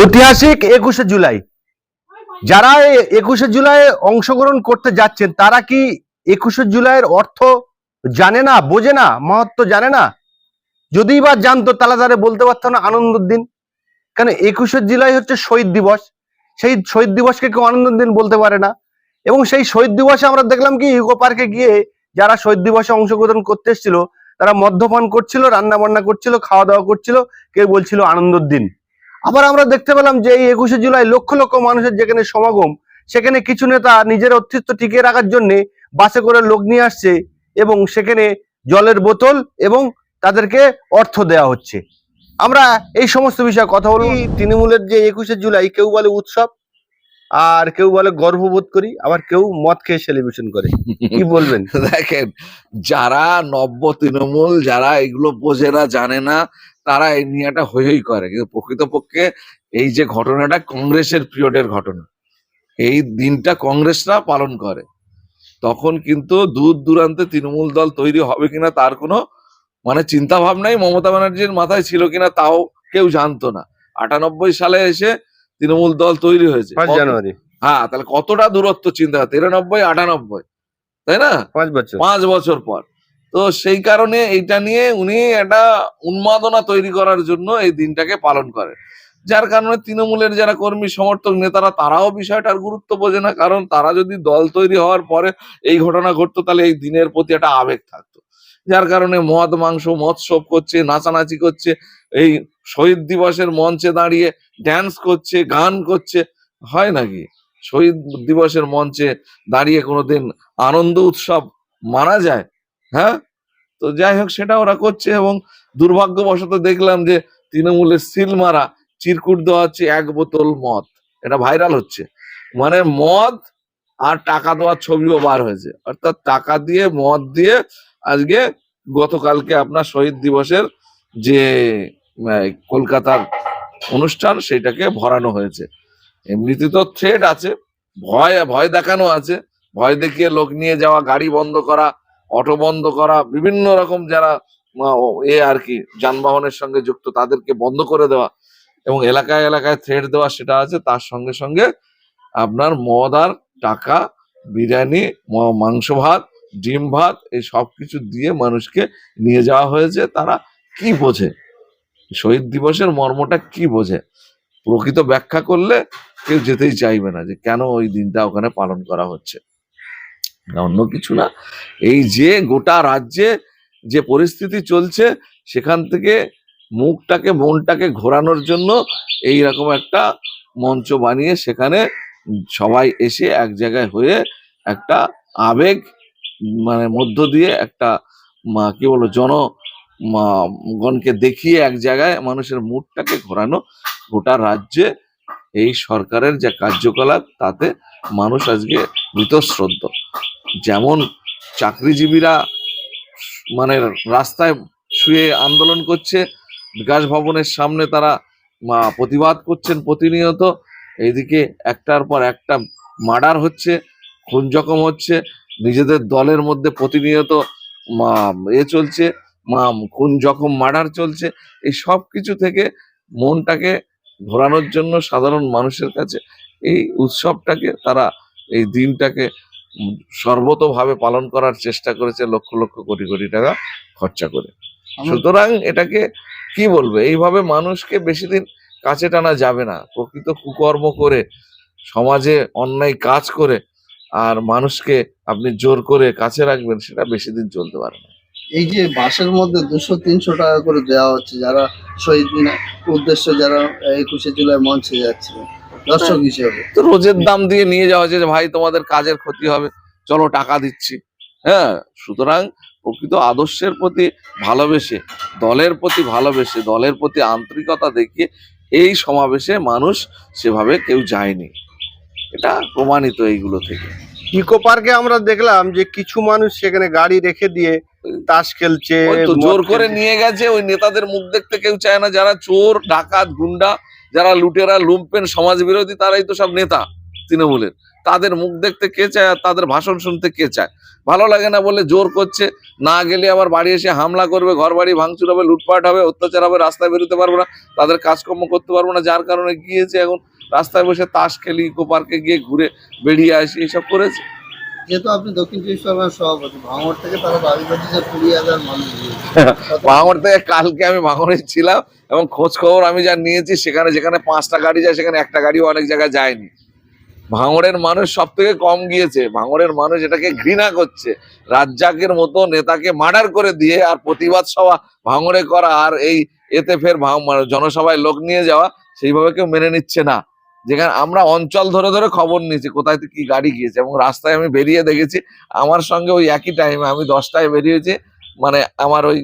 ঐতিহাসিক একুশে জুলাই। যারা একুশে জুলাই অংশগ্রহণ করতে যাচ্ছেন, তারা কি একুশে জুলাইয়ের অর্থ জানে না, বোঝে না মহত্ব জানে না? যদি বা জানতো, তাহলে তারা বলতে পারতো না আনন্দের দিন। কেন একুশে জুলাই হচ্ছে শহীদ দিবস। সেই শহীদ দিবসকে কেউ আনন্দের দিন বলতে পারে না। এবং সেই শহীদ দিবসে আমরা দেখলাম কি ইউকো পার্কে গিয়ে যারা শহীদ দিবসে অংশগ্রহণ করতে এসেছিল, তারা মদ্যপান করছিল রান্না বান্না করছিল, খাওয়া দাওয়া করছিল, কেউ বলছিল আনন্দের দিন। আবার আমরা দেখতে পেলাম যে এই একুশে জুলাই লক্ষ লক্ষ মানুষের যেখানে সমাগম, সেখানে কিছু নেতা নিজের অস্তিত্ব টিকিয়ে রাখার জন্যে বাসে করে লোক নিয়ে আসছে এবং সেখানে জলের বোতল এবং তাদেরকে অর্থ দেয়া হচ্ছে। আমরা এই সমস্ত বিষয়ে কথা বলি তৃণমূলের যে একুশে জুলাই কেউ বলে উৎসব আর কেউ বলে গর্ববোধ করি আবার কেউ মদ খেয়ে সেলিব্রেশন করে। কি বলবেন? দেখেন যারা নব্য তৃণমূল যারা এগুলো বোঝে না জানে না তারা এই নিয়ে একটা হই হই করে। কিন্তু প্রকৃতপক্ষে এই যে ঘটনাটা কংগ্রেসের পিরিয়ডের ঘটনা এই দিনটা কংগ্রেসরা পালন করে। তখন কিন্তু দূর দূরান্তে তৃণমূল দল তৈরি হবে কিনা তার কোনো মানে চিন্তা ভাবনাই মমতা ব্যানার্জির মাথায় ছিল কিনা তাও কেউ জানতো না। আটানব্বই সালে এসে তৃণমূল দল তৈরি হয়েছে। পাঁচ জানুয়ারি। হ্যাঁ তাহলে কতটা দূরত্ব চিন্তা তিরানব্বই আটানব্বই। তাই না? পাঁচ বছর। পাঁচ বছর পর। তো সেই কারণে এটা নিয়ে উনি একটা উন্মাদনা তৈরি করার জন্য এই দিনটাকে পালন করেন। যার কারণে তৃণমূলের যারা কর্মী সমর্থক নেতারা তারাও বিষয়টার গুরুত্ব বোঝে না কারণ তারা যদি দল তৈরি হওয়ার পরে এই ঘটনা ঘটতো তাহলে এই দিনের প্রতি একটা আবেগ থাকতো। যার কারণে মদ মাংস মৎসব করছে নাচানাচি করছে। এই শহীদ দিবসের মঞ্চে দাঁড়িয়ে ড্যান্স করছে, গান করছে, হয় নাকি? শহীদ দিবসের মঞ্চে দাঁড়িয়ে কোনোদিন আনন্দ উৎসব মারা যায়? হ্যাঁ? তো যাই হোক, সেটা ওরা করছে এবং দুর্ভাগ্যবশত দেখলাম যে তৃণমূলের সিল মারা চিরকুট দেওয়া হচ্ছে এক বোতল মদ। এটা ভাইরাল হচ্ছে। মানে মদ আর টাকা দেওয়ার ছবিও বার হয়েছে। অর্থাৎ টাকা দিয়ে, মদ দিয়ে আজকে গতকালকে আপনার শহীদ দিবসের যে কলকাতার অনুষ্ঠান সেটাকে ভরানো হয়েছে। এমনিতে তো থ্রেড আছে, ভয় ভয় দেখানো আছে। ভয় দেখিয়ে লোক নিয়ে যাওয়া, গাড়ি বন্ধ করা, অটো বন্ধ করা, বিভিন্ন রকম যারা এ আর কি, যানবাহনের সঙ্গে যুক্ত, তাদেরকে বন্ধ করে দেওয়া এবং এলাকায় এলাকায় থ্রেড দেওয়া সেটা আছে। তার সঙ্গে সঙ্গে আপনার মদ আর টাকা, বিরিয়ানি মাংস ভাত, ডিম ভাত, এই সব কিছু দিয়ে মানুষকে নিয়ে যাওয়া হয়েছে। তারা কি বোঝে? শহীদ দিবসের মর্মটা কি বোঝে? প্রকৃত ব্যাখ্যা করলে কেউ যেতেই চাইবে না যে কেন ওই দিনটা ওখানে পালন করা হচ্ছে। অন্য কিছু না। এই যে গোটা রাজ্যে যে পরিস্থিতি চলছে, সেখান থেকে মুখটাকে, মনটাকে ঘোরানোর জন্য এই রকম একটা মঞ্চ বানিয়ে সেখানে সবাই এসে এক জায়গায় হয়ে একটা আবেগ মানে মধ্য দিয়ে একটা কি বলব, জন গণকে দেখিয়ে এক জায়গায় মানুষের মুডটাকে ঘোরানো গোটা রাজ্যে এই সরকারের যে কার্যকলাপ, তাতে মানুষ আজকে বীতশ্রদ্ধ। যেমন চাকরিজীবীরা মানে রাস্তায় শুয়ে আন্দোলন করছে, বিকাশ ভবনের সামনে তারা প্রতিবাদ করছেন প্রতিনিয়ত, এইদিকে একটার পর একটা মার্ডার হচ্ছে খুন জখম হচ্ছে, নিজেদের দলের মধ্যে প্রতিনিয়ত এ চলছে। খুন জখম মার্ডার চলছে এই সব কিছু থেকে মনটাকে ঘোরানোর জন্য সাধারণ মানুষের কাছে এই উৎসবটাকে তারা এই দিনটাকে সর্বতভাবে পালন করার চেষ্টা করেছে লক্ষ লক্ষ কোটি কোটি টাকা খরচা করে। সুতরাং এটাকে কি বলবে? এইভাবে মানুষকে বেশি দিন কাছে টানা যাবে না। প্রকৃত কুকর্ম করে সমাজে অন্যায় কাজ করে আর মানুষকে আপনি জোর করে কাছে রাখবেন সেটা বেশি দিন চলতে পারে না। এই যে বাসের মধ্যে দুশো, তিনশো টাকা করে দেওয়া হচ্ছে, যারা শহীদ মিনার উদ্দেশ্য যারা একুশে জুলাই মঞ্চে যাচ্ছে দর্শক হিসেবে। তো রোজের দাম দিয়ে নিয়ে যাওয়া হচ্ছে যে, ভাই, তোমাদের কাজের ক্ষতি হবে, চলো টাকা দিচ্ছি। হ্যাঁ সুতরাং প্রকৃত আদর্শের প্রতি ভালোবেসে, দলের প্রতি ভালোবেসে, দলের প্রতি আন্তরিকতা দেখিয়ে এই সমাবেশে মানুষ সেভাবে কেউ যায়নি। এটা প্রমাণিত এইগুলো থেকে। ইকো পার্কে আমরা দেখলাম যে কিছু মানুষ সেখানে গাড়ি রেখে দিয়ে তাস খেলছে জোর করে নিয়ে গেছে ওই নেতাদের মুখ দেখতে কেউ চায় না যারা চোর ডাকাত গুন্ডা যারা লুটেরা লুম্পেন সমাজ বিরোধী তারাই তো সব নেতা তৃণমূলের। তাদের মুখ দেখতে কে চায় আর তাদের ভাষণ শুনতে কে চায়? ভালো লাগে না বলে জোর করছে না গেলে আবার বাড়ি এসে হামলা করবে ঘর বাড়ি ভাঙচুর হবে লুটপাট হবে অত্যাচার হবে রাস্তায় বেরোতে পারব না তাদের কাজকর্ম করতে পারব না যার কারণে গিয়েছে এখন রাস্তায় বসে তাস খেলি ইকো পার্কে গিয়ে ঘুরে বেরিয়ে আসি এসব করেছে। যেহেতু আপনি দক্ষিণ চব্বিশ পরগনার সভাপতি ভাঙড় থেকে তারা দাবি করছে যে কুড়ি হাজার মানুষ গিয়েছে। ভাঙড় থেকে কালকে আমি ছিলাম এবং খোঁজ খবর আমি যা নিয়েছি সেখানে যেখানে পাঁচটা গাড়ি যায় সেখানে একটা গাড়িও অনেক জায়গায় যায়নি। ভাঙড়ের মানুষ সব থেকে কম গিয়েছে। ভাঙড়ের মানুষ এটাকে ঘৃণা করছে। রাজ্জাকের মতো নেতাকে মার্ডার করে দিয়ে আর প্রতিবাদ সভা ভাঙড়ে করা আর এই এতে ফের মানে জনসভায় লোক নিয়ে যাওয়া সেইভাবে কেউ মেনে নিচ্ছে না। যেখানে আমরা অঞ্চল ধরে ধরে খবর নিয়েছি, কোথায় কি গাড়ি গিয়েছে এবং রাস্তায় আমি বেরিয়ে দেখেছি, আমার সঙ্গে ওই একই টাইমে আমি দশটায় বেরিয়েছি মানে আমার ওই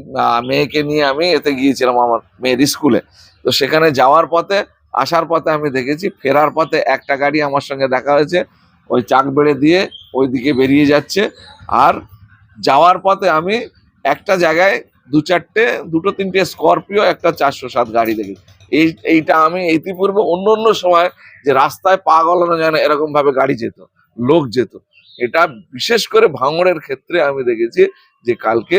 মেয়েকে নিয়ে আমি এতে গিয়েছিলাম আমার মেয়ের স্কুলে তো সেখানে যাওয়ার পথে, আসার পথে আমি দেখেছি, ফেরার পথে একটা গাড়ি আমার সঙ্গে দেখা হয়েছে, ওই চাক বেড়ে দিয়ে ওই দিকে বেরিয়ে যাচ্ছে, আর যাওয়ার পথে আমি একটা জায়গায় দু চারটে, দুটো, তিনটে স্করপিও, একটা চারশো সাত গাড়ি দেখেছি এই, এইটা আমি ইতিপূর্বে অন্য অন্য সময় যে রাস্তায় পা গলানো যায় না এরকম ভাবে গাড়ি যেত, লোক যেত। এটা বিশেষ করে ভাঙড়ের ক্ষেত্রে আমি দেখেছি যে কালকে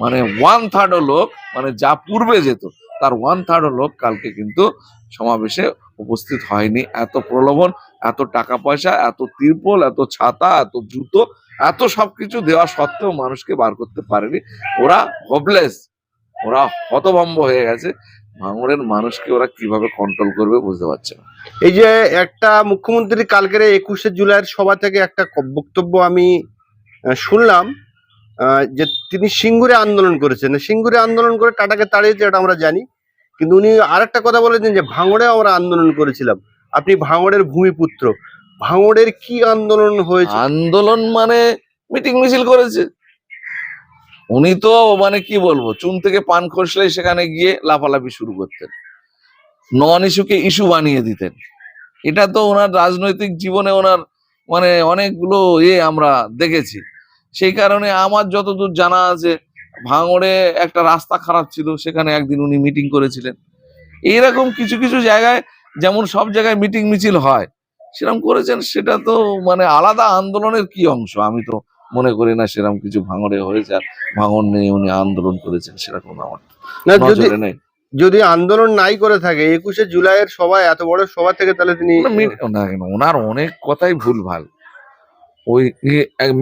মানে ওয়ান থার্ডও লোক মানে যা পূর্বে যেত, তার ওয়ান থার্ডও লোক কালকে কিন্তু সমাবেশে উপস্থিত হয়নি। এত প্রলোভন, এত টাকা পয়সা, এত তিরপল, এত ছাতা, এত জুতো এত সবকিছু দেওয়া সত্ত্বেও মানুষকে বার করতে পারেনি। ওরা হোপলেস ওরা হতভম্ব হয়ে গেছে। ভাঙড়ের মানুষকে ওরা কীভাবে কন্ট্রোল করবে বুঝতে পারছে না। এই যে একটা মুখ্যমন্ত্রী কালকের একুশে জুলাইয়ের সভা থেকে একটা বক্তব্য আমি শুনলাম যে তিনি সিঙ্গুরে আন্দোলন করেছেন। সিঙ্গুরে আন্দোলন করে টাটাকে তাড়িয়েছে এটা আমরা জানি। কিন্তু উনি আরেকটা কথা বলেছেন যে ভাঙড়ে আমরা আন্দোলন করেছিলাম। আপনি ভাঙড়ের ভূমিপুত্র ভাঙড়ের কি আন্দোলন হয়েছে? আন্দোলন মানে মিটিং মিছিল করেছে। উনি তো মানে কি বলব, চুন থেকে পান খসলে সেখানে গিয়ে লাফালাফি শুরু করতেন। নন ইস্যুকে ইস্যু বানিয়ে দিতেন। এটা তো ওনার রাজনৈতিক জীবনে ওনার মানে অনেকগুলো ইয়ে আমরা দেখেছি। সেই কারণে আমার যতদূর জানা আছে, ভাঙড়ে একটা রাস্তা খারাপ ছিল, সেখানে একদিন উনি মিটিং করেছিলেন। এইরকম কিছু কিছু জায়গায় যেমন সব জায়গায় মিটিং মিছিল হয় সেরকম করেছেন সেটা তো মানে আলাদা আন্দোলনের কি অংশ? আমি তো মনে করি না সেরকম কিছু ভাঙড়ে হয়েছে আর ভাঙড় নিয়ে উনি আন্দোলন করেছেন সেরকম আমার নজরে নেই। যদি আন্দোলন নাই করে থাকে একুশে জুলাইয়ের সবাই এত বড় সভা থেকে তাহলে তিনি ওনার অনেক কথাই ভুলভাল। ওই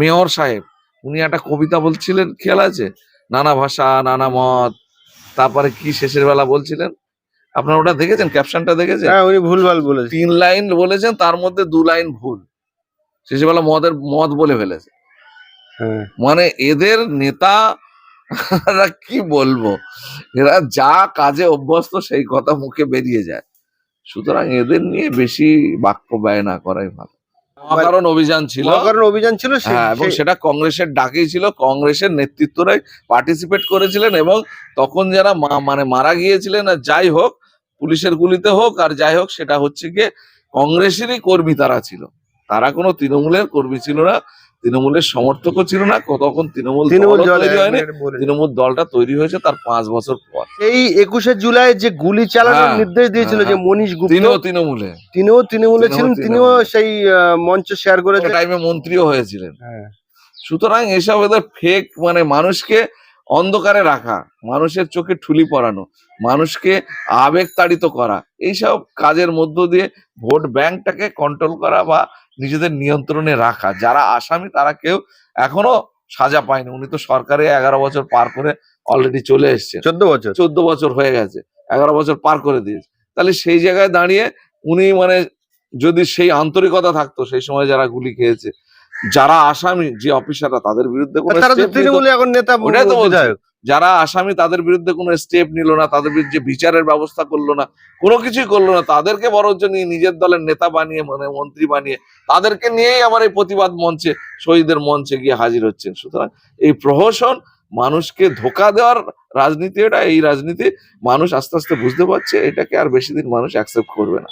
মেয়র সাহেব উনি একটা কবিতা বলছিলেন খেয়াল আছে? নানা ভাষা নানা মত তারপরে কি শেষের বেলা বলছিলেন? আপনারা ওটা দেখেছেন? ক্যাপশনটা দেখেছেন? হ্যাঁ উনি ভুলভাল বলেছেন। তিন লাইন বলেছেন তার মধ্যে দু লাইন ভুল। শেষের বেলা মদের মদ বলে ফেলেছে। হ্যাঁ। মানে এদের নেতা কি বলব? এরা যা কাজে অভ্যস্ত সেই কথা মুখে বেরিয়ে যায়। সুতরাং এদের নিয়ে বেশি বাক্য ব্যয় না করাই ভালো। কারণ অভিযান ছিল। কারণ অভিযান ছিল হ্যাঁ এবং সেটা কংগ্রেসের ডাকেই ছিল। কংগ্রেসের নেতৃত্বরাই পার্টিসিপেট করেছিলেন এবং তখন যারা মানে মারা গিয়েছিলেন আর যাই হোক পুলিশের গুলিতে হোক আর যাই হোক সেটা হচ্ছে গিয়ে কংগ্রেসেরই কর্মী তারা ছিল। তারা কোনো তৃণমূলের কর্মী ছিল না তৃণমূলের সমর্থকও ছিল না। তখন তৃণমূল তৃণমূল। তৃণমূল দলটা তৈরি হয়েছে তার পাঁচ বছর পর। এই একুশে জুলাই যে গুলি চালানোর হ্যাঁ, নির্দেশ দিয়েছিল হ্যাঁ, যে মনীষ গুপ্ত তিনিও তৃণমূলে। তিনিও তৃণমূলে ছিলেন তিনিও সেই মঞ্চ শেয়ার করেছেন টাইমে মন্ত্রীও হয়েছিলেন। হ্যাঁ। সুতরাং এসব এদের ফেক মানে মানুষকে অন্ধকারে রাখা মানুষের চোখে ঠুলি পরানো মানুষকে আবেগ তাড়িত করা এইসব কাজের মধ্য দিয়ে ভোট ব্যাংকটাকে কন্ট্রোল করা বা নিজেদের নিয়ন্ত্রণে রাখা। যারা আসামি তারা কেউ এখনও সাজা পায়নি। উনি তো সরকারে এগারো বছর পার করে অলরেডি চলে এসছে চোদ্দ বছর? চোদ্দ বছর হয়ে গেছে। এগারো বছর পার করে দিয়েছে। তাহলে সেই জায়গায় দাঁড়িয়ে উনি মানে যদি সেই আন্তরিকতা থাকতো সেই সময় যারা গুলি খেয়েছে যারা আসামি যে অফিসাররা তাদের বিরুদ্ধে কোনো এখন নেতা। যারা আসামি তাদের বিরুদ্ধে কোনো স্টেপ নিল না তাদের বিরুদ্ধে বিচারের ব্যবস্থা করল না কোনো কিছুই করল না তাদেরকে বরঞ্চ নিয়ে নিজের দলের নেতা বানিয়ে মানে মন্ত্রী বানিয়ে তাদেরকে নিয়েই আমার এই প্রতিবাদ মঞ্চে শহীদের মঞ্চে গিয়ে হাজির হচ্ছেন। সুতরাং এই প্রহসন মানুষকে ধোকা দেওয়ার রাজনীতি এটা এই রাজনীতি মানুষ আস্তে আস্তে বুঝতে পারছে এটাকে আর বেশি দিন মানুষ অ্যাকসেপ্ট করবে না।